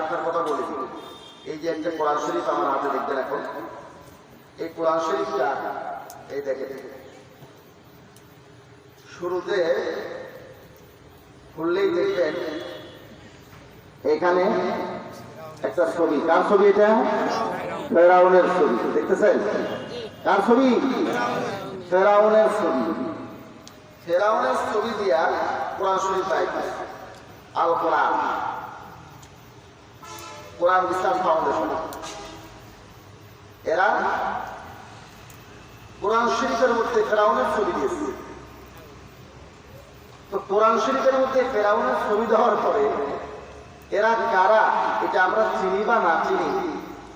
একটা কথা বলি। এই যে একটা কোরআন শরীফ আমার হাতে দেখবেন এখন। এই কোরআন শরীফটা, এই দেখে শুরুতে খুললেই দেখবেন, এখানে একটা ছবি। কার ছবি এটা? ফেরাউনের ছবি। দেখতেছেন? কার ছবি? ফেরাউনের ছবি। ফেরাউনের ছবি দিয়া কোরআন শরীফ পাইছে আল কোরআন কোরআন বিশ্বাস ফাউন্ডেশন এরা কোরআন শরীফের মধ্যে ফেরাউনের ছবি দিয়েছে। তো কোরআন শরীফের মধ্যে ফেরাউনের ছবি দেওয়ার পরে এরা কারা, এটা আমরা চিনি বা না চিনি,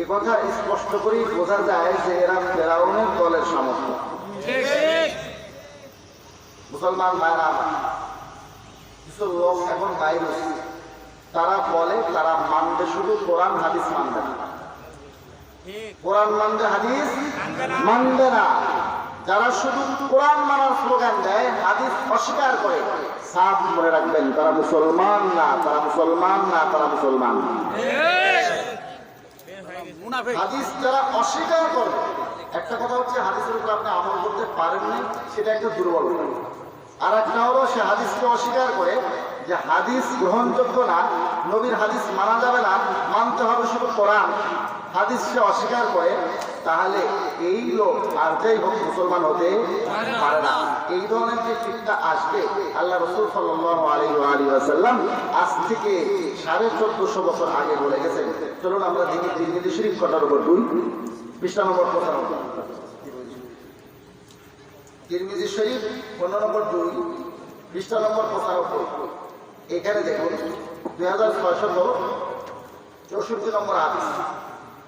এ কথা স্পষ্ট করেই বোঝা যায় যে এরা ফেরাউনের দলের সামর্থ্য মুসলমান আমার কিছু লোক এখন বাইরে তারা বলে, তারা মানবে শুধু, কোরআন, হাদিস মানবে না। কোরআন মানবে, হাদিস মানবে না। যারা শুধু কোরআন মানার স্লোগান দেয়, হাদিস অস্বীকার করে সাপ মনে রাখবেন, তারা মুসলমান না, তারা মুসলমান না, তারা মুসলমান। হাদিস যারা অস্বীকার করে, একটা কথা হচ্ছে, হাদিসের উপর আপনি আমল করতে পারেননি, সেটা একটা দুর্বল আর একটা হলো, সে হাদিসকে অস্বীকার করে যে হাদিস গ্রহণযোগ্য না, নবীর হাদিস মানা যাবে না, মানতে হবে শুধু কোরআন। হাদিস সে অস্বীকার করে, তাহলে এই লোক আর যাই হোক মুসলমান হতে পারে না। এই ধরনের যে চিন্তা আসবে, আল্লাহ রসুল আসাল্লাম আজ থেকে সাড়ে চোদ্দশো বছর আগে বলে গেছেন। চলুন আমরা দেখি তিরমিজি শরীফ কটার উপর দুই। পৃষ্ঠা নম্বর পঁচানব্বই তিরমিজি শরীফ পনেরো নম্বর দুই পৃষ্ঠা নম্বর পঁচানব্বই এখানে দেখুন দুই হাজার ছয়শত চৌষট্টি নম্বর আদেশ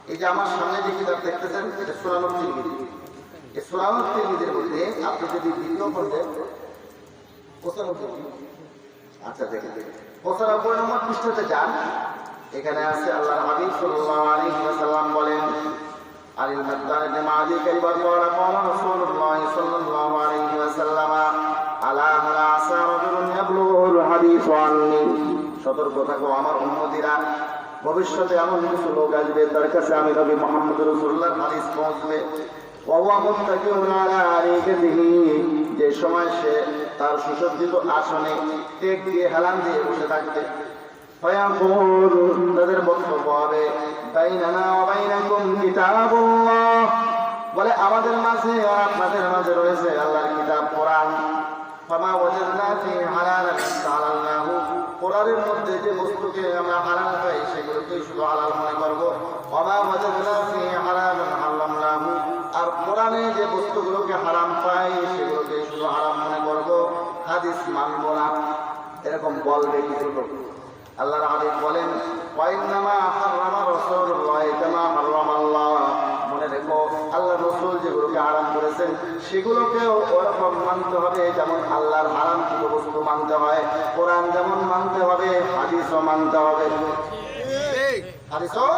এই যে আমার সামনে যে কিতাব দেখতেছেন এটা সুরানোর তিরমিজি এই সুরানোর তিরমিজির মধ্যে আপনি যদি দ্বিতীয় খণ্ডে পঁচানব্বই আচ্ছা দেখেন পঁচানব্বই নম্বর পৃষ্ঠাতে যান এখানে আছে আল্লাহ হাবিব সাল্লাল্লাহু আলাইহি ওয়াসাল্লাম বলেন عن المقدار بن معدي كيف قال قال رسول الله صلى الله عليه وسلم على هل ভবিষ্যতে এমন কিছু লোক আসবে, তার কাছে আমি মোহাম্মদ রসুল্লাহ পৌঁছবে। যে সময় সে তার সুসজ্জিত আসনে টেক দিয়ে হেলান দিয়ে বসে থাকবে। তাদের বক্তব্য হবে বলে, আমাদের মাঝে আপনাদের মাঝে রয়েছে আল্লাহর কিতাব কোরআন। হারান কোরআনের মধ্যে যে বস্তুকে আমরা হালাল পাই সেগুলোকে শুধু হালাল মনে করব। আর কোরআনে যে বস্তুগুলোকে হারাম পাই সেগুলোকে শুধু হারাম মনে করব। হাদিস মানব না। এরকম বলবে কিছু লোক। আল্লাহর হাবিব বলেন হারামা মনে রেখো, আল্লাহ রাসূল যেগুলোকে হারাম করেছেন, সেগুলোকেও ওরকম মানতে হবে যেমন আল্লাহর হারাম মানতে হয় কোরআন যেমন মানতে হবে হাদিসও মানতে হবে। হাদিসও?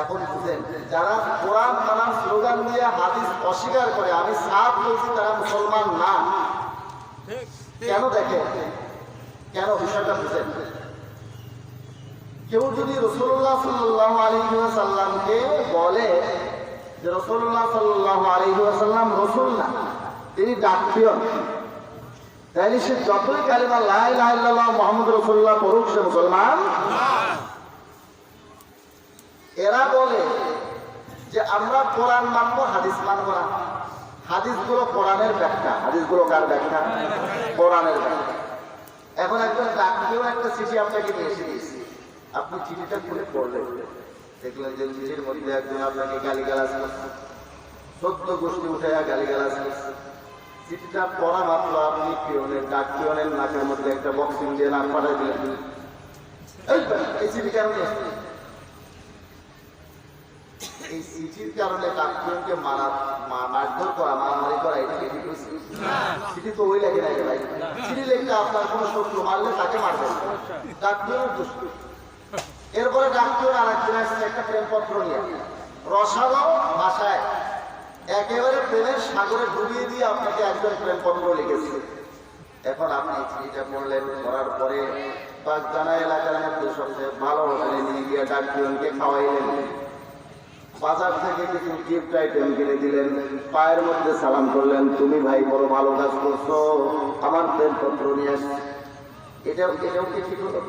এখন বুঝেন যারা কোরআন মানার স্লোগান দিয়ে হাদিস অস্বীকার করে আমি সাফ বলছি তারা মুসলমান না। কেন দেখেন? কেন বিষয়টা বুঝেন? কেউ যদি রসুল্লাহ সাল্লাহ আলহিহাসাল্লামকে বলে যে রসুল্লাহ সাল্লাহ আলহিহাসাল্লাম রসুল না তিনি ডাকপিয়ন। তাইলে সে যতই কালিমা লাই লাইল্লাহ মোহাম্মদ রসুল্লাহ পড়ুক, সে মুসলমান। এরা বলে যে আমরা কোরআন মানবো, হাদিস মানবো না। হাদিসগুলো কোরআনের ব্যাখ্যা। হাদিসগুলো কার ব্যাখ্যা? কোরআনের ব্যাখ্যা। এখন একজন ডাক্তারও একটা চিঠি আপনাকে নিয়ে এসে দিয়েছি। আপনি চিঠিটা খুলে পড়লেন। দেখলেন যে চিঠির মধ্যে একজন আপনাকে গালিগালাজ করছে। সত্য গোষ্ঠী উঠে গালিগালাজ করছে। চিঠিটা পড়া মাত্র আপনি পিওনের ডাক পিওনের নাকের মধ্যে একটা বক্সিং দিয়ে নাক পাঠাই দিলেন। এই চিঠি এই চিঠির কারণে। মারা মারধর করা, মারামারি করা, এটা কি চিঠি তো ওই লাগে ভাই। চিঠি আপনার কোনো শত্রু মারলে তাকে মারবেন। এরপরে ডাক্তার আর একজন আসছে, একটা প্রেমপত্র নিয়ে। রসালো ভাষায় একেবারে প্রেমের সাগরে ডুবিয়ে দিয়ে আপনাকে একজন প্রেম পত্র লিখেছে। এখন আপনি এটা পড়লেন করার পরে বাগদানা এলাকার মধ্যে সবচেয়ে ভালো হোটেলে নিয়ে গিয়ে ডাক্তারকে খাওয়াইলেন। বাজার থেকে কিছু গিফট আইটেম কিনে দিলেন। পায়ের মধ্যে সালাম করলেন, তুমি ভাই বড় ভালো কাজ করছ, আমার তেলপত্র নিয়ে আসছি এটাও এটাও কি ঠিক হলো?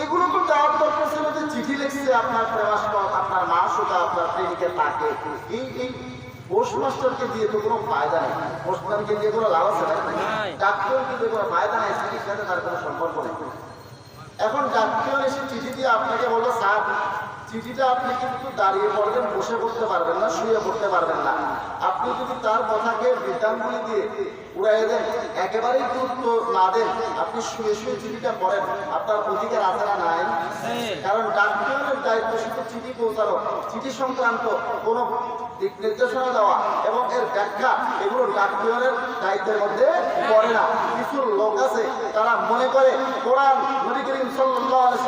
এগুলো তো দেওয়ার দরকার ছিল যে চিঠি লিখছে আপনার আপনার মা সুতা আপনার প্রেমিকের তাকে এই এই পোস্টমাস্টারকে দিয়ে তো কোনো ফায়দা নেই। পোস্টম্যানকে দিয়ে কোনো লাভ আছে ডাক্তারকে দিয়ে কোনো ফায়দা নেই সাথে তার কোনো সম্পর্ক নেই। এখন ডাক্তার এসে চিঠি দিয়ে আপনাকে বলল স্যার চিঠিটা আপনি কিন্তু দাঁড়িয়ে পড়বেন, বসে পড়তে পারবেন না, শুয়ে পড়তে পারবেন না। আপনি যদি তার কথাকে বিদ্যাঙ্গুলি দিয়ে উড়াই দেন, একেবারেই গুরুত্ব না দেন, আপনি শুয়ে শুয়ে চিঠিটা পড়েন, আপনার অধিকার আছে নাই? কারণ ডাক্তারের দায়িত্ব শুধু চিঠি পৌঁছানো, চিঠি সংক্রান্ত কোনো দিক নির্দেশনা দেওয়া এবং এর ব্যাখ্যা এগুলো ডাক্তারের দায়িত্বের মধ্যে পড়ে না। কিছু লোক আছে, তারা মনে করে, কোরআন নবী করিম আলাইহি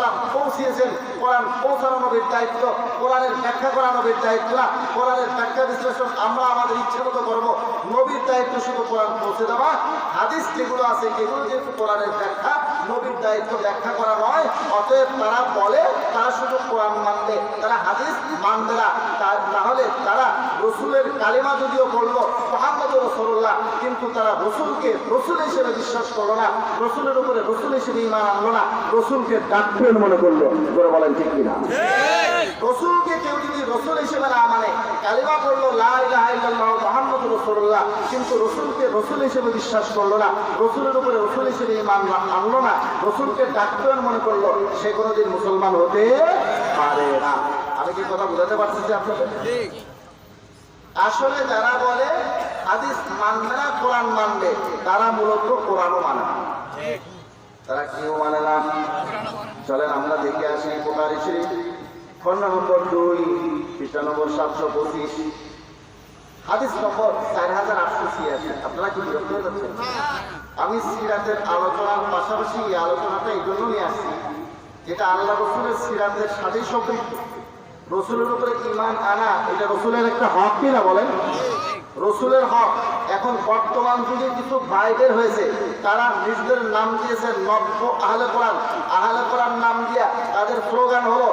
পৌঁছিয়েছেন কোরআন পৌঁছানো নবীর দায়িত্ব, কোরআনের ব্যাখ্যা করা নবীর দায়িত্ব না কোরআনের ব্যাখ্যা বিশ্লেষণ আমরা আমাদের ইচ্ছে মতো করব। নবীর দায়িত্ব শুধু কোরআন পৌঁছে দেওয়া, হাদিস যেগুলো আছে এগুলো যেহেতু কোরআনের ব্যাখ্যা নবীর দায়িত্ব ব্যাখ্যা করা নয়, অতএব তারা বলে, তারা শুধু কোরআন মানবে, তারা হাদিস মানবে না। তাহলে তারা রসুলের কালিমা যদিও বলল মোহাম্মদ রসুল্লাহ, কিন্তু তারা রসুলকে রসুল হিসেবে বিশ্বাস করল না, রসুলের উপরে রসুল হিসেবে ইমান আনলো না, রসুলকে ডাক্তার মনে করল। করে বলেন ঠিক কিনা? রসুলকে কেউ যদি রসুল হিসেবে না মানে কালিমা করল মোহাম্মদ রসুল্লাহ, কিন্তু রসুলকে রসুল হিসেবে বিশ্বাস করল না, রসুলের উপরে রসুল হিসেবে ইমান আনলো না। রসুলকে ডাক্তার মনে করল সে কোনোদিন মুসলমান হতে পারে না। আমি কি কথা বোঝাতে পারছি যে আপনাদের আসলে যারা বলে হাদিস মানবে না কোরআন মানবে তারা মূলত কোরআনও মানে না। তারা কেউ মানে না। চলেন আমরা দেখে আসি বোকারি শরীফ খন্ড নম্বর দুই পৃষ্ঠা সাতশো পঁচিশ। হাদিস নম্বর চার হাজার আটশো ছিয়াশি। আপনারা কি বিরক্ত হয়ে যাচ্ছেন? আমি সিরাতের আলোচনার পাশাপাশি এই আলোচনাটা এই জন্য নিয়ে আসছি, যেটা আল্লাহ রসুলের সিরাতের সাথেই সম্পৃক্ত। রসুলের উপরে ইমান আনা, এটা রসুলের একটা হক কিনা বলেন? রসুলের হক, এখন বর্তমান যুগে কিছু ভাই বের হয়েছে, তারা নিজেদের নাম দিয়েছে নব্য আহলে কোরআন। আহলে কোরআন নাম দিয়া তাদের স্লোগান হলো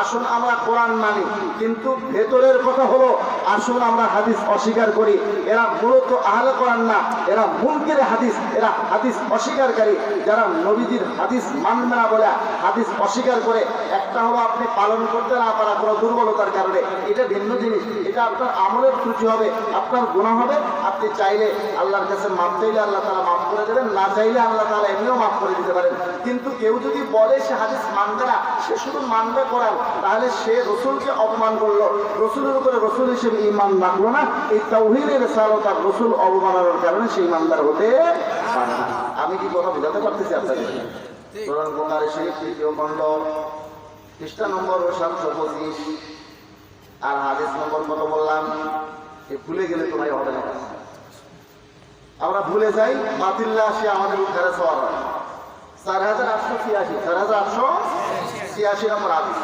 আসুন আমরা কোরআন মানি, কিন্তু ভেতরের কথা হলো, আসুন আমরা হাদিস অস্বীকার করি। এরা মূলত আহলে কোরআন না, এরা মুনকের হাদিস, এরা হাদিস অস্বীকারী যারা নবীজির হাদিস মানবে না বলে হাদিস অস্বীকার করে একটা হলো আপনি পালন করতে না পারা কোনো দুর্বলতার কারণে। এটা ভিন্ন জিনিস। এটা আপনার আমলের ত্রুটি হবে আপনার গুণা হবে। আপনি চাইলে আল্লাহর কাছে মাপ চাইলে আল্লাহ তালা মাফ করে দেবেন না চাইলে আল্লাহ তালা এমনিও মাফ করে দিতে পারেন। কিন্তু কেউ যদি বলে সে হাদিস মানবে না সে শুধু মানবে কোরআন তাহলে সে রসুলকে অপমান করল। রসুলের উপরে রসুল হিসেবে ইমান রাখল না। এই তৌহিনের সালো তার রসুল অবমাননার কারণে সে ইমানদার হতে পারে না। আমি কি কথা বোঝাতে পারতেছি আপনাদের? কোরআন বোকারে শরীফ তৃতীয় খণ্ড। খ্রিস্টান নম্বর সাতশো পঁচিশ আর হাদিস নম্বর কত বললাম এ ভুলে গেলে তোমার হবে না আমরা ভুলে যাই বাতিল্লা আসে আমাদের উদ্ধারে সওয়াল হয় চার হাজার আটশো ছিয়াশি চার হাজার আটশো ছিয়াশি নম্বর হাদিস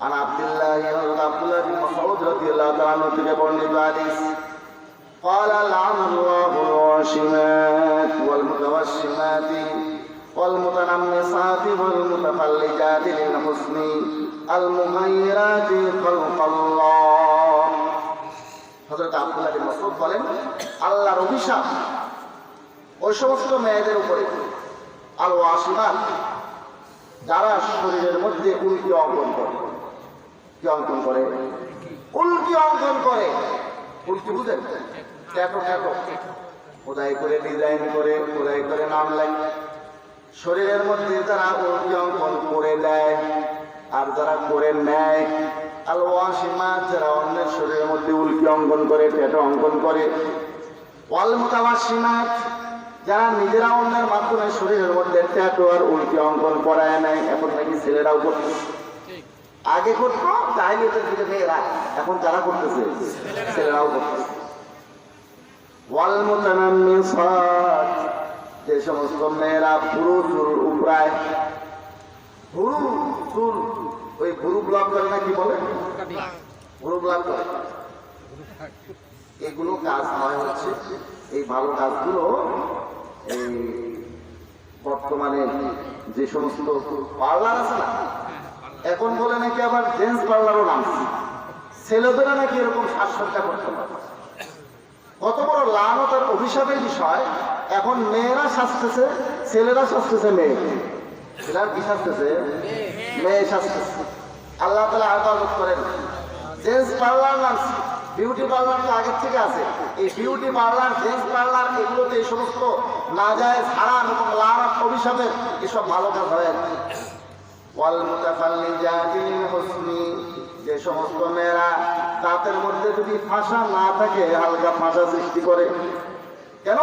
عن عبد الله بن عبد الله بن مسعود رضي الله تعالى عنه থেকে বর্ণিত হাদিস قال لعن الله الواشمات والمتوشمات والمتنمصات والمتفلجات للحسن المغيرات خلق الله হযরত আব্দুল্লাহ বিন মাসউদ বলেন আল্লাহর অভিশাপ ওই সমস্ত মেয়েদের উপরে আল ওয়াসিমাত যারা শরীরের মধ্যে উল্কি অঙ্কন করে কি অঙ্কন করে উল্কি অঙ্কন করে উল্কি বুঝেন ট্যাটো ট্যাটো খোদাই করে ডিজাইন করে খোদাই করে নাম লেখে শরীরের মধ্যে যারা উল্কি অঙ্কন করে দেয় আর যারা করে নেয় আল ওয়াসিমা যারা অন্যের শরীরের মধ্যে উল্কি অঙ্কন করে ট্যাটো অঙ্কন করে ওয়াল যারা নিজেরা অন্যের মাধ্যমে শরীরের মধ্যে ট্যাটু আর উল্কি অঙ্কন করায় নেয়, এখন নাকি ছেলেরাও করছে আগে করতো তাহলে মেয়েরা, এখন যারা করতেছে, ছেলেরাও করতেছে। ওয়াল মুতানাম্মিসাত যে সমস্ত মেয়েরা পুরো চুল উপরায় ভুরু চুল? ওই ভুরু ব্লক করে না বলে? ভুরু ব্লক করে। এগুলো কাজ নয় হচ্ছে। এই ভালো কাজগুলো এই বর্তমানে যে সমস্ত পার্লার আছে না, এখন বলে নাকি আবার জেন্টস পার্লারও নামছে। ছেলেদেরা নাকি এরকম সাজসজ্জা করতে পারে। কত বড় লানতার অভিশাপের বিষয় এখন মেয়েরা সাজতেছে, ছেলেরা সাজতেছে মেয়ে। ছেলেরা কি সাজতেছে? মেয়ে সাজতেছে। আল্লাহ তালা হেফাজত করেন। জেন্টস পার্লার নামছে। বিউটি পার্লার তো আগের থেকে আছে। এই বিউটি পার্লার জেন্টস পার্লার এগুলোতে এই সমস্ত না যায় হারাম এবং লানত অভিশাপের এসব ভালো কাজ হয়। যে সমস্ত মেয়েরা দাঁতের মধ্যে যদি ফাঁসা না থাকে, হালকা ফাঁসা সৃষ্টি করে। কেন?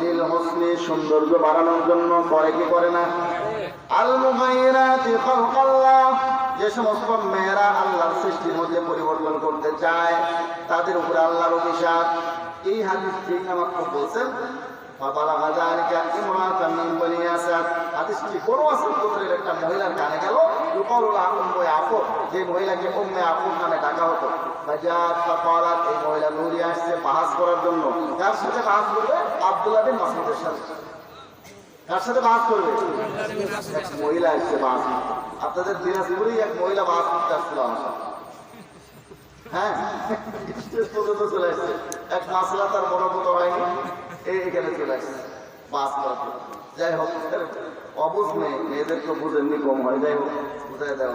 লীল হোসনি সৌন্দর্য বাড়ানোর জন্য করে কি করে না? আল মুগাইরাতি খালকাল্লাহ। যে সমস্ত মেয়েরা আল্লাহর সৃষ্টির মধ্যে পরিবর্তন করতে চায়, তাদের উপরে আল্লাহর অভিশাপ। এই হাদিস ঠিক আমাকে বলছেন। ফাবালা গাজারিকা ইমরাতান মিন বনি আসাদ। হাদিসটি বড় আসাদ গোত্রের একটা মহিলার কানে গেল। আফু যে মহিলাকে উম্মে আফু নামে ডাকা হতো। এই মহিলা নুরি আসছে বাহাস করার জন্য। কার সাথে বাহাস করবে? আব্দুল্লাহ বিন মাসউদের সাথে। কার সাথে মহিলা করতে। আসছিল আমার সাথে। হ্যাঁ পর্যন্ত চলে আসছে। এক তার হয়নি চলে আসছে বাস যাই হোক, অবুঝ মেয়ে, মেয়েদেরকে বুঝেননি, কম হয়। যাই হোক বুঝাই দেওয়া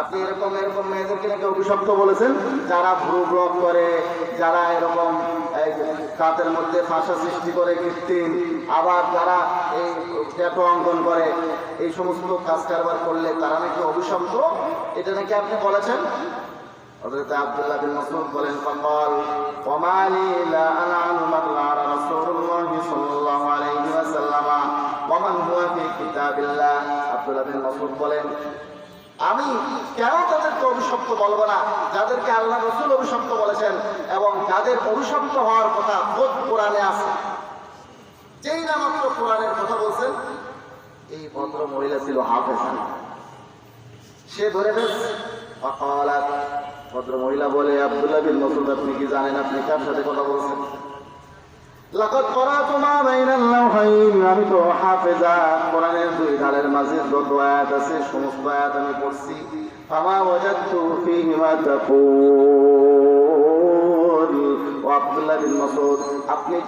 আপনি এরকম এরকম মেয়েদেরকে নাকি অভিশপ্ত বলেছেন? যারা ভ্রু ব্লক করে, যারা এরকম কাতের মধ্যে ফাঁসা সৃষ্টি করে, কৃত্রিম। আবার যারা এই ট্যাটো অঙ্কন করে, এই সমস্ত কাজ কারবার করলে তারা নাকি অভিশপ্ত? এটা নাকি আপনি বলেছেন? আব্দুল্লাহ বিন মাসউদ বলেন আমি কেন তাদেরকে অভিশপ্ত বলব না? যাদেরকে আল্লাহ রসুল অভিশপ্ত বলেছেন এবং যাদের অভিশপ্ত হওয়ার কথা খোদ কোরআনে আছে। যেই না মাত্র কোরআনের কথা বলছেন, এই ভদ্র মহিলা ছিল হাফেজা। সে ধরে ফেলছে। ভদ্র মহিলা বলে, আব্দুল্লাহ বিন মসুদ আপনি কি জানেন আপনি কার সাথে কথা বলছেন? আপনি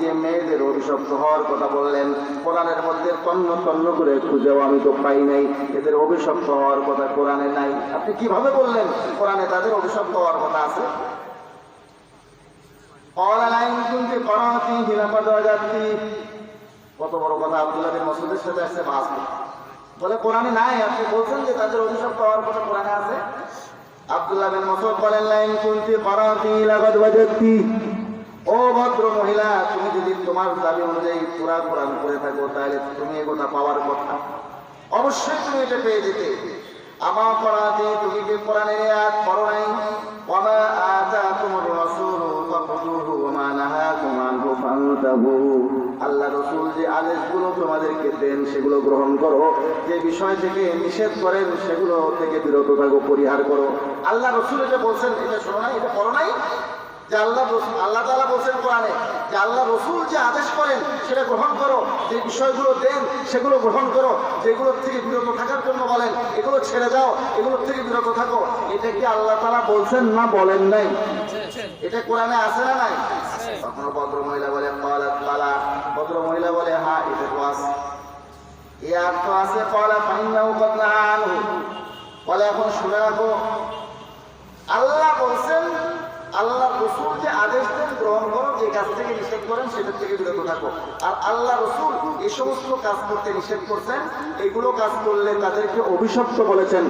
যে মেয়েদের অভিশপ্ত হওয়ার কথা বললেন, কোরআনের মধ্যে তন্ন তন্ন করে খুঁজেও আমি তো পাই নাই। এদের অভিশপ্ত হওয়ার কথা কোরআনে নাই। আপনি কীভাবে বললেন, কোরআনে তাদের অভিশপ্ত হওয়ার কথা আছে? قال لئن كنت قرأتيه لقد وجدتي কত বড় কথা আব্দুল্লাহ বিন মাসউদের সাথে আসছে বাস বলে কোরআনে নাই আপনি বলছেন যে তাদের অভিশপ্ত হওয়ার কথা কোরআনে আছে আব্দুল্লাহ বিন মাসউদ বলেন লাইন কুনতি করাতি লাগাদ ওয়াজাদতি ও ভদ্র মহিলা তুমি যদি তোমার দাবি অনুযায়ী পুরা কোরআন করে থাকো তাহলে তুমি এগোটা পাওয়ার কথা অবশ্যই তুমি এটা পেয়ে যেতে আমার পড়াতে তুমি কি কোরআনের আয়াত পড়ো নাই ওয়ামা আতাকুমুর রাসূলু আল্লাহ রসুল যে আদেশগুলো তোমাদেরকে দেন, সেগুলো গ্রহণ করো। যে বিষয় থেকে নিষেধ করেন, সেগুলো থেকে বিরত থাকো, পরিহার করো। আল্লাহ রসুল এটা বলছেন, এটা শোনো নাই, এটা পড়ো নাই? যে আল্লাহ রসুল আল্লাহ বলছেন কোরআনে, যে আল্লাহ রসুল যে আদেশ করেন, সেটা গ্রহণ করো। যে বিষয়গুলো দেন, সেগুলো গ্রহণ করো। যেগুলোর থেকে বিরত থাকার জন্য বলেন, এগুলো ছেড়ে যাও, এগুলোর থেকে বিরত থাকো। এটা কি আল্লাহ বলছেন না বলেন নাই? এটা কোরআনে আছে না নাই? তখন ভদ্র মহিলা বলে কলাত কালা ভদ্র মহিলা বলে হ্যাঁ এটা তো আছে। এ আর তো আছে কলা ফাইনাও আনু বলে, এখন শুনে রাখো, আল্লাহ বলছেন আল্লাহ রসুল যে আদেশ দেন, গ্রহণ করো, যে কাজ থেকে নিষেধ করেন, সেটার থেকে বিরত থাকো। আর আল্লাহ রসুল এই সমস্ত কাজ করতে নিষেধ করছেন, এগুলো কাজ করলে তাদেরকে অভিশপ্ত বলেছেন,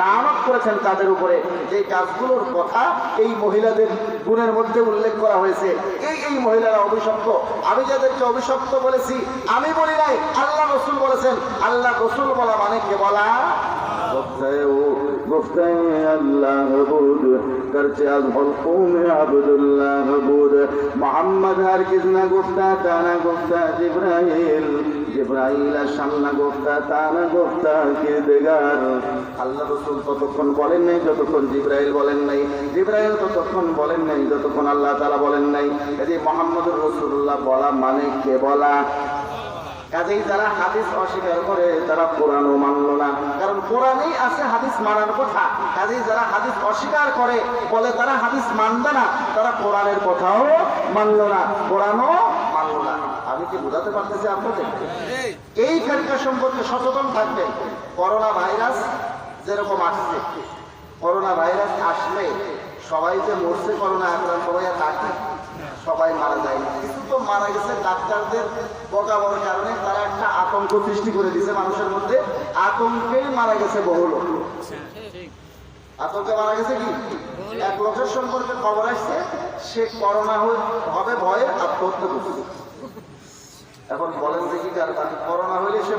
লানত করেছেন তাদের উপরে। যে কাজগুলোর কথা এই মহিলাদের গুণের মধ্যে উল্লেখ করা হয়েছে। এই এই মহিলারা অভিশপ্ত? আমি যাদেরকে অভিশপ্ত বলেছি, আমি বলি নাই, আল্লাহ রসুল বলেছেন। আল্লাহ রসুল বলা মানে কে বলা? گفته الله بود گرچه از حلقوم عبدالله بود محمد هرگز نگفته تا نگفته جبرائیل جبرائیل شم نگفته تا نگفته که دیگر আল্লাহ রসুল ততক্ষণ বলেন নাই যতক্ষণ জিব্রাইল বলেন নাই জিব্রাইল ততক্ষণ বলেন নাই যতক্ষণ আল্লাহ তালা বলেন নাই এই যে মোহাম্মদুর রসুল্লাহ বলা মানে কে বলা কাজেই যারা হাদিস অস্বীকার করে তারা কোরআনও মানলো না। কারণ কোরআনেই আছে হাদিস মানার কথা। কাজেই যারা হাদিস অস্বীকার করে বলে তারা হাদিস মানবে না তারা কোরআনের কথাও মানলো না কোরআনও মানলো না। আমি কি বোঝাতে পারতেছি আপনাদের? এই। ফেরকা সম্পর্কে সচেতন থাকবেন। করোনা ভাইরাস যেরকম আসছে করোনা ভাইরাস আসলে সবাই যে মরছে করোনা আক্রান্ত হয়ে থাকে সবাই মারা যায়। কিছু তো মারা গেছে, ডাক্তারদের বকাবর কারণে তারা একটা আতঙ্ক সৃষ্টি করে দিয়েছে মানুষের মধ্যে। আতঙ্কেই মারা গেছে বহু লোক। আতঙ্কে মারা গেছে কি? এক লোকের সম্পর্কে খবর আসছে, সে করোনা হবে ভয়ে আত্মহত্যা করছে। এখন বলেন যে কি করোনা হলে সে